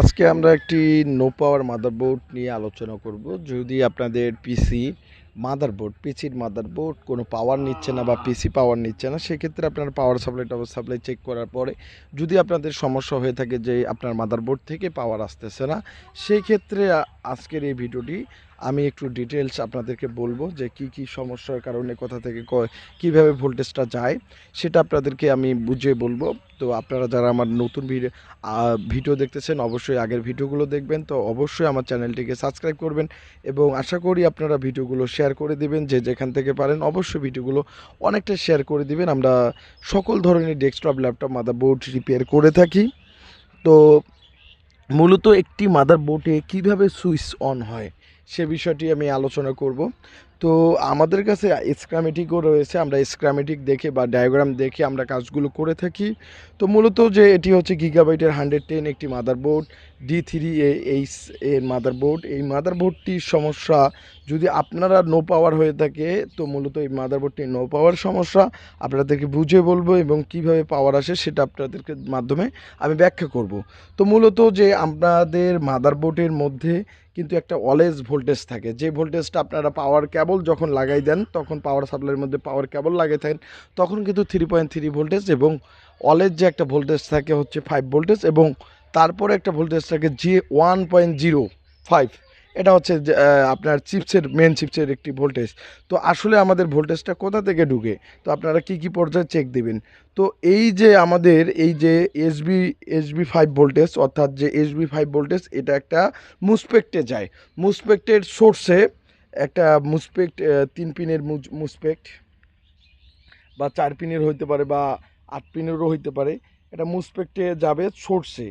আজকে আমরা একটি নো পাওয়ার মাদারবোর্ড নিয়ে আলোচনা করব। যদি আপনাদের পিসি মাদারবোর্ড পিসির মাদারবোর্ড কোনো পাওয়ার নিচ্ছে না বা পিসি পাওয়ার নিচ্ছে না, সেক্ষেত্রে আপনার power supply tower supply check করার পরে যদি আপনাদের সমস্যা হয়ে থাকে যে আপনার মাদারবোর্ড থেকে পাওয়ার আসতেছে না, সেক্ষেত্রে আজকের এই ভিডিওটি আমি একটু ডিটেলস আপনাদেরকে বলব যে কি কি সমস্যার কারণে কোথা থেকে কীভাবে ভোল্টেজটা যায়, সেটা আপনাদেরকে আমি বুঝিয়ে বলব। তো আপনারা যারা আমার নতুন ভিডিও ভিডিও দেখতেছেন, অবশ্যই আগের ভিডিওগুলো দেখবেন। তো অবশ্যই আমার চ্যানেলটিকে সাবস্ক্রাইব করবেন এবং আশা করি আপনারা ভিডিওগুলো শেয়ার করে দিবেন যে যেখান থেকে পারেন। অবশ্যই ভিডিওগুলো অনেকটা শেয়ার করে দিবেন। আমরা সকল ধরনের ডেস্কটপ ল্যাপটপ মাদারবোর্ড রিপেয়ার করে থাকি। তো মূলত একটি মাদারবোর্ডে কীভাবে সুইচ অন হয়? সে বিষয়টি আমি আলোচনা করব। তো আমাদের কাছে স্ক্রামেটিকও রয়েছে, আমরা স্ক্রামেটিক দেখে বা ডায়াগ্রাম দেখে আমরা কাজগুলো করে থাকি। তো মূলত যে এটি হচ্ছে গিগাবাইটের হান্ড্রেড টেন একটি motherboard, D three A H এর মাদারবোর্ড। এই মাদারবোর্ডটির সমস্যা, যদি আপনারা নো পাওয়ার হয়ে থাকে, তো মূলত এই মাদারবোর্ডটি নো পাওয়ার সমস্যা। আপনাদেরকে বুঝিয়ে বলব এবং কীভাবে পাওয়ার আসে সেটা আপনাদেরকে মাধ্যমে আমি ব্যাখ্যা করব। তো মূলত যে আপনাদের মাদারবোর্ডের মধ্যে কিন্তু একটা অলেজ ভোল্টেজ থাকে। যে ভোল্টেজটা আপনারা পাওয়ার কেবল যখন লাগাই দেন, তখন পাওয়ার সাপ্লাইয়ের মধ্যে পাওয়ার কেবল লাগাই থাকেন, তখন কিন্তু থ্রি পয়েন্ট থ্রি ভোল্টেজ এবং অলেজ যে একটা ভোল্টেজ থাকে হচ্ছে ফাইভ ভোল্টেজ এবং তারপরে একটা ভোল্টেজ থাকে G one point zero five এটা হচ্ছে আপনার চিপসের মেন চিপসের একটি ভোল্টেজ তো আসলে আমাদের ভোল্টেজটা কোথা থেকে ঢুকে? তো আপনারা কি কি পর্যায়ে চেক দিবেন? তো এই যে আমাদের, এই যে এসবি এসবি ফাইভ ভোল্টেজ অর্থাৎ যে এসবি ফাইভ ভোল্টেজ এটা একটা মুসপেক্টে যায়। মুসপেক্টের সোর্সে একটা মুসপেক্ট তিন পিনের মুসপেক্ট, বা চার পিনের হইতে পারে, বা আট পিনেরও হইতে পারে, এটা মুসপেক্টে যাবে সোর্সে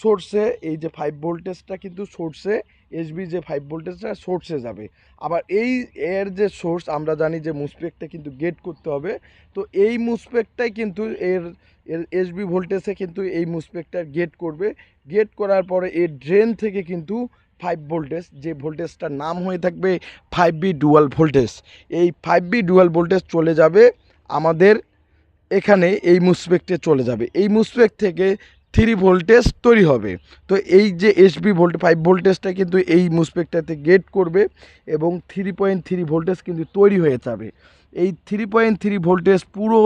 সোর্সে এই যে ফাইভ ভোল্টেজটা কিন্তু সোর্সে এসবি যে ফাইভ ভোল্টেজটা সোর্সে যাবে। আবার এই এর যে সোর্স আমরা জানি যে মুসপেকটা কিন্তু গেট করতে হবে। তো এই মুসপেকটাই কিন্তু এর এর এসবি ভোল্টেজে কিন্তু এই মুসপেকটা গেট করবে। গেট করার পরে এর ড্রেন থেকে কিন্তু ফাইভ ভোল্টেজ যে ভোল্টেজটার নাম হয়ে থাকবে ফাইভ বি ডুয়াল ভোল্টেজ এই ফাইভ বি ডুয়াল ভোল্টেজ চলে যাবে আমাদের এখানে, এই মুসপেক্টে চলে যাবে। এই মুসপেক্ট থেকে থ্রি ভোল্টেজ তৈরি হবে। তো এই যে এসবি ভোল্ট ফাইভ ভোল্টেজটা কিন্তু এই মুসপেকটাতে গেট করবে এবং থ্রি পয়েন্ট থ্রি ভোল্টেজ কিন্তু তৈরি হয়ে যাবে। এই থ্রি পয়েন্ট থ্রি ভোল্টেজ পুরো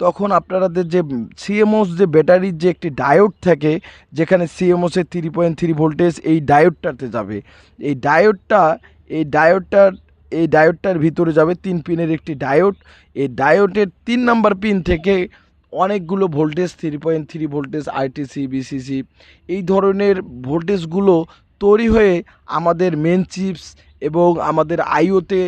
তখন আপনাদের যে সিএমওস যে ব্যাটারির যে একটি ডায়োড থাকে, যেখানে সিএমওসের থ্রি পয়েন্ট থ্রি ভোল্টেজ এই ডায়োডটাতে যাবে। এই ডায়োডটা এই ডায়োডটার এই ডায়োডটার ভিতরে যাবে তিন পিনের একটি ডায়োড এই ডায়োডের তিন নাম্বার পিন থেকে অনেকগুলো voltage three point three voltage ITC BCC এই ধরনের ভোল্টেজগুলো তৈরি হয়ে আমাদের মেন চিপস এবং আমাদের আইওতে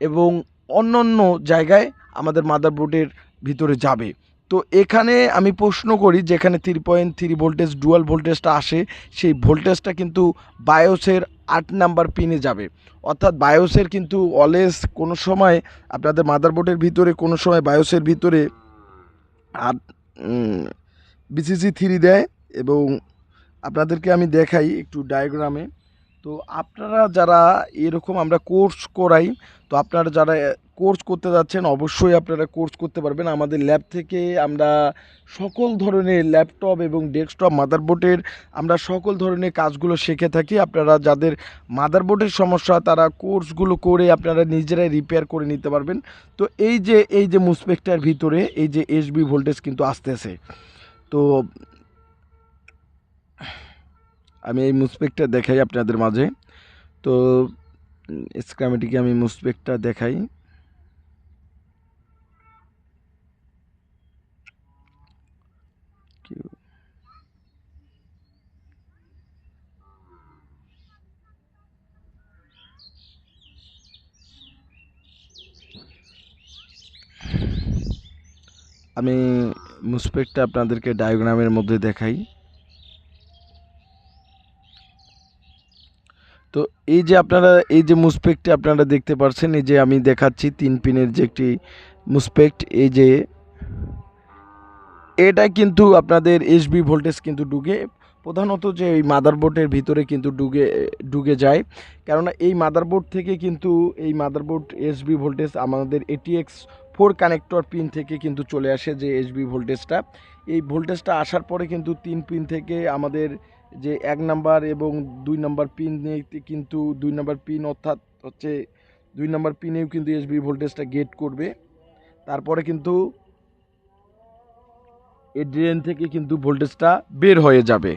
এবং অন্য অন্য জায়গায় আমাদের মাদারবোর্ডের ভিতরে যাবে। তো এখানে আমি প্রশ্ন করি, যেখানে three point three voltage dual ভোল্টেজটা আসে, সেই ভোল্টেজটা কিন্তু বায়োসের আট নাম্বার পিনে যাবে। অর্থাৎ বায়োসের কিন্তু অলওয়েজ কোনো সময় আপনাদের মাদারবোর্ডের ভিতরে, কোনো সময় বায়োসের ভিতরে আর বিসিসি থ্রি দেয় এবং আপনাদেরকে আমি দেখাই একটু ডায়াগ্রামে তো আপনারা যারা এরকম আমরা কোর্স করাই, তো আপনারা যারা কোর্স করতে যাচ্ছেন, অবশ্যই আপনারা কোর্স করতে পারবেন। আমাদের ল্যাব থেকে আমরা সকল ধরনের ল্যাপটপ এবং ডেস্কটপ মাদারবোর্ডের আমরা সকল ধরনের কাজগুলো শিখে থাকি। আপনারা যাদের মাদারবোর্ডের সমস্যা, তারা কোর্সগুলো করে আপনারা নিজেরাই রিপেয়ার করে নিতে পারবেন। তো এই যে এই যে মুসপেক্টার ভিতরে, এই যে এসবি ভোল্টেজ কিন্তু আসতেছে। তো আমি এই মুসপেকটা দেখাই আপনাদের মাঝে। তো স্ক্রামেটিকে আমি মুসপেকটা দেখাই। আমি মুসপেকটা আপনাদেরকে ডায়াগ্রামের মধ্যে দেখাই। তো এই যে আপনারা, এই যে মুসপেক্টটি আপনারা দেখতে পাচ্ছেন এই যে আমি দেখাচ্ছি তিন পিনের যে একটি মুসপেক্ট, এই যে এটা কিন্তু আপনাদের এসবি ভোল্টেজ কিন্তু ঢুকে প্রধানত যে এই মাদারবোর্ডের ভিতরে কিন্তু ঢুকে ঢুকে যায়। কেননা এই মাদারবোর্ড থেকে কিন্তু এই মাদারবোর্ড এসবি ভোল্টেজ আমাদের এটিএক্স ফোর কানেক্টর পিন থেকে কিন্তু চলে আসে যে এসবি ভোল্টেজটা এই ভোল্টেজটা আসার পরে কিন্তু তিন পিন থেকে আমাদের যে এক নাম্বার এবং দুই নাম্বার পিন কিন্তু দুই নাম্বার পিন অর্থাৎ হচ্ছে দুই নাম্বার পিনেও কিন্তু এসবি ভোল্টেজটা গেট করবে। তারপরে কিন্তু এই ড্রেন থেকে কিন্তু ভোল্টেজটা বের হয়ে যাবে।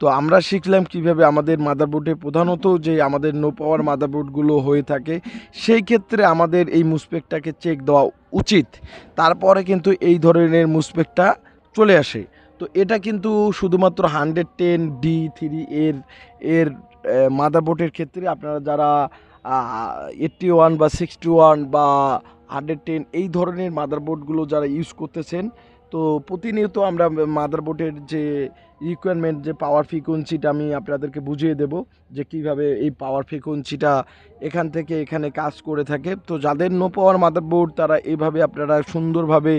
তো আমরা শিখলাম কীভাবে আমাদের মাদারবোর্ডে প্রধানত যে আমাদের নো পাওয়ার মাদারবোর্ডগুলো হয়ে থাকে, সেই ক্ষেত্রে আমাদের এই মুসপেকটাকে চেক দেওয়া উচিত। তারপরে কিন্তু এই ধরনের মুসপেকটা চলে আসে। তো এটা কিন্তু শুধুমাত্র হান্ড্রেড টেন ডি থ্রি এর এর মাদারবোর্ডের ক্ষেত্রে আপনারা যারা এইটটি ওয়ান বা সিক্সটি ওয়ান বা হান্ড্রেড টেন এই ধরনের মাদারবোর্ডগুলো যারা ইউজ করতেছেন তো প্রতিনিয়ত আমরা মাদারবোর্ডের যে রিকোয়ারমেন্ট যে পাওয়ার ফ্রিকোয়েন্সিটা আমি আপনাদেরকে বুঝিয়ে দেব যে কীভাবে এই পাওয়ার ফ্রিকোয়েন্সিটা এখান থেকে এখানে কাজ করে থাকে। তো যাদের নো পাওয়ার মাদারবোর্ড তারা এভাবে আপনারা সুন্দরভাবে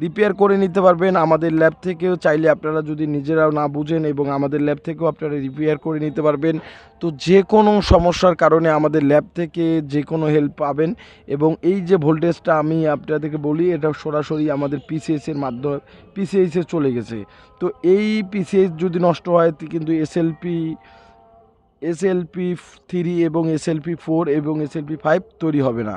রিপেয়ার করে নিতে পারবেন। আমাদের ল্যাব থেকেও চাইলে আপনারা যদি নিজেরাও না বুঝেন এবং আমাদের ল্যাব থেকেও আপনারা রিপেয়ার করে নিতে পারবেন। তো যে কোনো সমস্যার কারণে আমাদের ল্যাব থেকে যে কোনো হেল্প পাবেন এবং এই যে ভোল্টেজটা আমি আপনাদেরকে বলি, এটা সরাসরি আমাদের পিসিএসের মাধ্যমে পিসিএসে চলে গেছে। তো এই পিসিএস যদি নষ্ট হয় কিন্তু এসএলপি এসএলপি থ্রি এবং এসএলপি ফোর এবং এসএলপি ফাইভ তৈরি হবে না।